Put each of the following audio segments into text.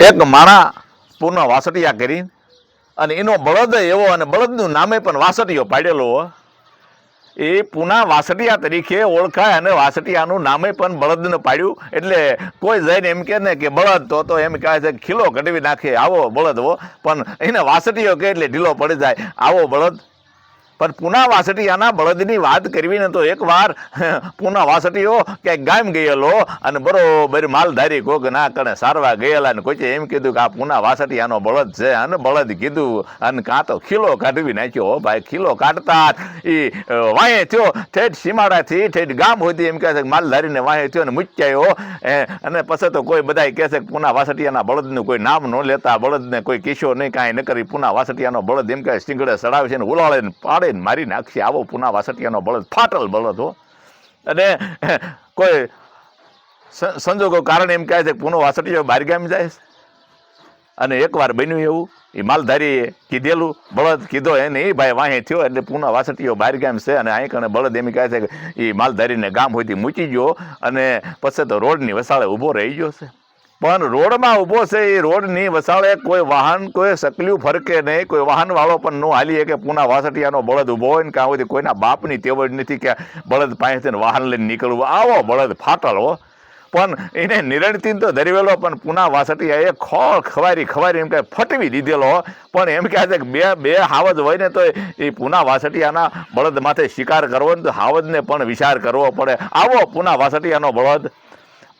એક માણા પૂર્ણ વાસટિયા કરી અને એનો બળદ એવો અને બળદનું નામે પણ વાસટિયો પાડેલો. એ પૂના વાસટિયા તરીકે ઓળખાય અને વાસટિયાનું નામે પણ બળદને પાડ્યું. એટલે કોઈ જઈને એમ કહે ને કે બળદ, તો તો એમ કહે છે, ખીલો કઢવી નાખે, આવો બળદ હો. પણ એને વાસટિયો કે એટલે ઢીલો પડી જાય. આવો બળદ. પણ પૂના વાસટિયાના બળદની વાત કરવી ને તો એકવાર પૂના વાસટીઓ ક્યાંક ગામ ગયેલો અને બરોબર માલધારી કોક ના કણે સારવા ગયેલા ને કોઈ એમ કીધું કે આ પૂના વાસટિયાનો બળદ છે અને બળદ કીધું અને કાં તો ખીલો કાઢવી નાખ્યો. હો ભાઈ ખીલો કાઢતા એ વાંહે થયો. ઠેઠ સીમાડાથી ઠેઠ ગામ સુધી એમ કહે છે માલધારીને વાંહે થયો ને મૂક્યાયો. એ, અને પછી તો કોઈ બધાય કહે કે પૂના વાસટિયાના બળદનું કોઈ નામ ન લેતા બળદને કોઈ કિશો નહીં કાંઈ ન કરી. પૂના વાસટિયાનો બળદ એમ કહે સિંગડે સડાવે છે ને ઉલાળે ને પાડે ને મારી નાખશે. આવો પૂના વાસટિયાનો બળદ, ફાટલ બળદ હો. અને કોઈ સંજોગો કારણ એમ કહે છે કે પૂનો વાસટિયો બહાર ગામ જાય અને એકવાર બન્યું એવું એ માલધારીએ કીધેલું, બળદ કીધો એને, એ ભાઈ વાહે થયો એટલે પૂના વાસટીઓ બહાર ગામ છે. અને અહીં કણે બળદ એમ કહે છે કે એ માલધારીને ગામ હોયથી મૂકી ગયો અને પછી તો રોડની વસાળે ઊભો રહી ગયો છે. પણ રોડમાં ઊભો છે એ રોડની વસાળે કોઈ વાહન, કોઈ સકલ્યું ફરકે નહીં. કોઈ વાહન વાળો પણ ન હાલીએ કે પૂના વાસટિયાનો બળદ ઊભો હોય ને કાં હોય કોઈના બાપની તેવડ નથી કે બળદ પાસેથી વાહન લઈને નીકળવું. આવો બળદ ફાટલ પણ એને નિરણતી તો ધરવેલો, પણ પૂના વાસટિયાએ ખોળ ખવારી ખવારી એમ કે ફટવી દીધેલો પણ એમ કહે છે કે બે બે હાવજ હોય ને તો એ પૂના વાસટિયાના બળદ માથે શિકાર કરવો ને તો હાવજને પણ વિચાર કરવો પડે. આવો પૂના વાસટિયાનો બળદ.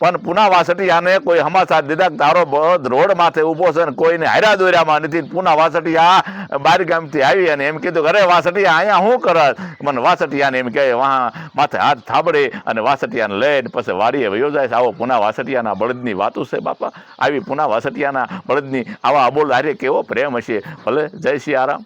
પણ પૂના વાસઠિયાને કોઈ હમાસા દીધા તારો બળદ રોડ માથે ઊભો છે ને કોઈને હાર્યા દોર્યામાં નથી. પુના વાસટિયા બાર ગામથી આવી અને એમ કીધું અરે વાસટિયા, અહીંયા શું કરત મને વાસટિયાને એમ કહે, વાહ, માથે હાથ થાબડે અને વાસટિયાને લઈને પછી વાડીએ વયો જાય છે. આવો પુના વાસટિયાના બળદની વાતો છે બાપા. આવી પુના વાસટિયાના બળદની આવા અબોલ હારે કેવો પ્રેમ હશે. ભલે, જય શ્રી આરામ